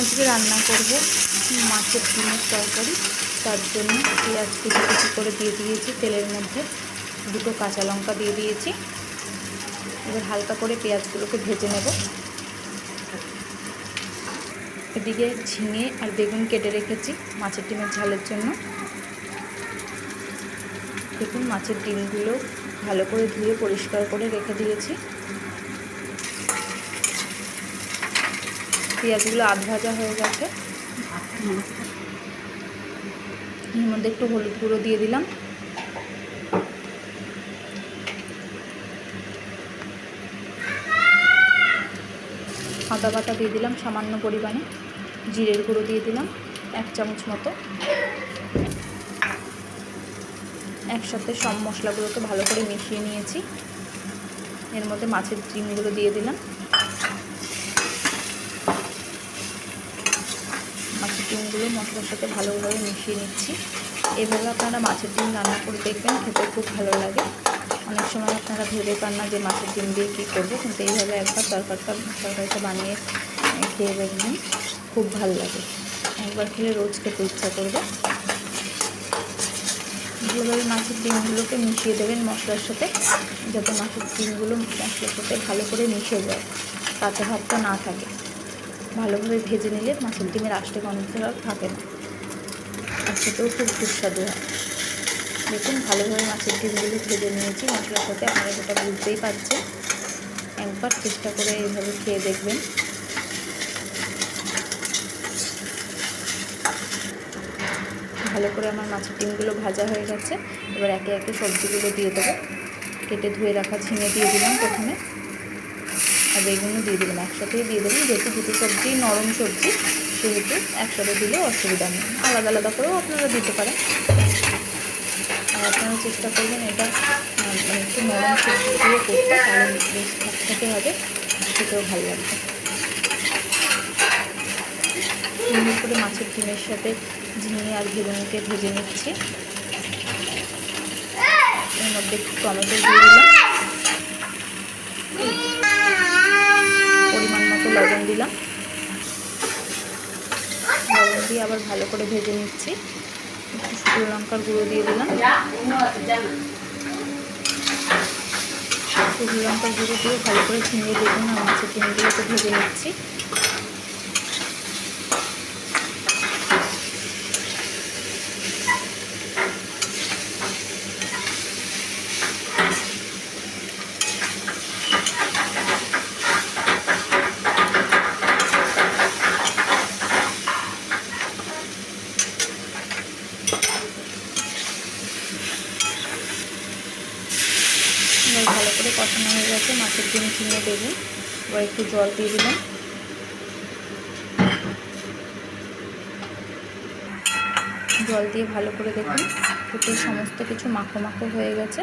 আজকে রান্না করব মাছের ডিমের তরকারি। তার জন্য পেঁয়াজ কুচি কুচি করে দিয়ে দিয়েছি তেলের মধ্যে। দুটো কাঁচা লঙ্কা দিয়ে দিয়েছি। এবার হালকা করে পেঁয়াজগুলোকে ভেজে নেব। এদিকে ঝিঙে আর বেগুন কেটে রেখেছি মাছের ডিমের ঝালের জন্য। দেখুন, মাছের ডিমগুলো ভালো করে ধুয়ে পরিষ্কার করে রেখে দিয়েছি। পেঁয়াজগুলো আধ ভাজা হয়ে গেছে। এর মধ্যে একটু হলুদ গুঁড়ো দিয়ে দিলাম। আদা বাটা দিয়ে দিলাম সামান্য পরিমাণে। জিরের গুঁড়ো দিয়ে দিলাম এক চামচ মতো। একসাথে সব মশলাগুলোকে ভালো করে মিশিয়ে নিয়েছি। এর মধ্যে মাছের ডিমগুলো দিয়ে দিলাম মাছের ডিমগুলো মশলার সাথে ভালোভাবে মিশিয়ে নিচ্ছি। এভাবে আপনারা মাছের ডিম রান্না করে দেখবেন, খেতে খুব ভালো লাগে। অনেক সময় আপনারা ভেবে পান না যে মাছের ডিম দিয়ে কী করব, কিন্তু এইভাবে একবার তরকারিটা তরকারিটা বানিয়ে খেয়ে দেখবেন, খুব ভালো লাগে। একবার খেলে রোজ খেতে ইচ্ছা করবে। ভালোভাবে মাছের ডিমগুলোকে মিশিয়ে দেবেন মশলার সাথে, যাতে মাছের ডিমগুলো মশলার সাথে ভালো করে মিশে যায় কাঁচা ভাতটা না থাকে। ভালোভাবে ভেজে নিলে মাছের ডিমের আষ্টে গন্ধটা থাকে না? আর খেতেও খুব সুস্বাদু হয়। দেখুন, ভালোভাবে মাছের ডিমগুলো ভেজে নিয়েছি। মশলার সাথে আপনারা সেটা বুঝতেই পারছেন, একবার চেষ্টা করে এইভাবে খেয়ে দেখবেন। ভালো করে আমার মাছের ডিমগুলো ভাজা হয়ে গেছে। এবার একে একে সবজিগুলো দিয়ে দেবো। কেটে ধুয়ে রাখা ঝিঙে দিয়ে দিলাম প্রথমে। আর বেগুনও দিয়ে দেবেন একসাথেই দিয়ে দেবেন যেহেতু দুটো সবজি, নরম সবজি, সেহেতু একসাথে দিলে অসুবিধা নেই। আলাদা আলাদা করেও আপনারা দিতে পারেন। আর আপনারা চেষ্টা করবেন এটা মানে একটু নরম সবজি দিয়ে করতে, তাহলে বেশ খেতে হবে, খেতেও ভালো লাগবে। সুন্দর করে মাছের ডিমের সাথে ঝিঙে আর বেগুনকে ভেজে নিচ্ছি। এর মধ্যে একটু টমেটো দিয়ে দিলাম পরিমাণ মতো লবণ দিলাম। লবণ দিয়ে আবার ভালো করে ভেজে নিচ্ছি। শুকনো লঙ্কার গুঁড়ো দিয়ে দিলাম। শুকনো লঙ্কার গুঁড়ো দিয়ে ভালো করে ঝিঙে বেগুন আর মাছের ডিমগুলোকে ভেজে নিচ্ছি। এবার ভালো করে কষানো হয়ে গেছে, মাছের ডিম চিনে দেবেন এবার একটু জল দিয়ে দিলাম। জল দিয়ে ভালো করে দেখুন, ফুটে সমস্ত কিছু মাখো মাখো হয়ে গেছে।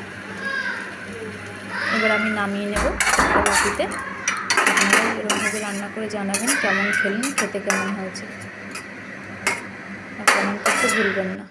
এবার আমি নামিয়ে নেব বাটিতে আপনারা এরকমভাবে রান্না করে জানাবেন কেমন খেলেন, খেতে কেমন হয়েছে। আর কমেন্ট করতে ভুলবেন না।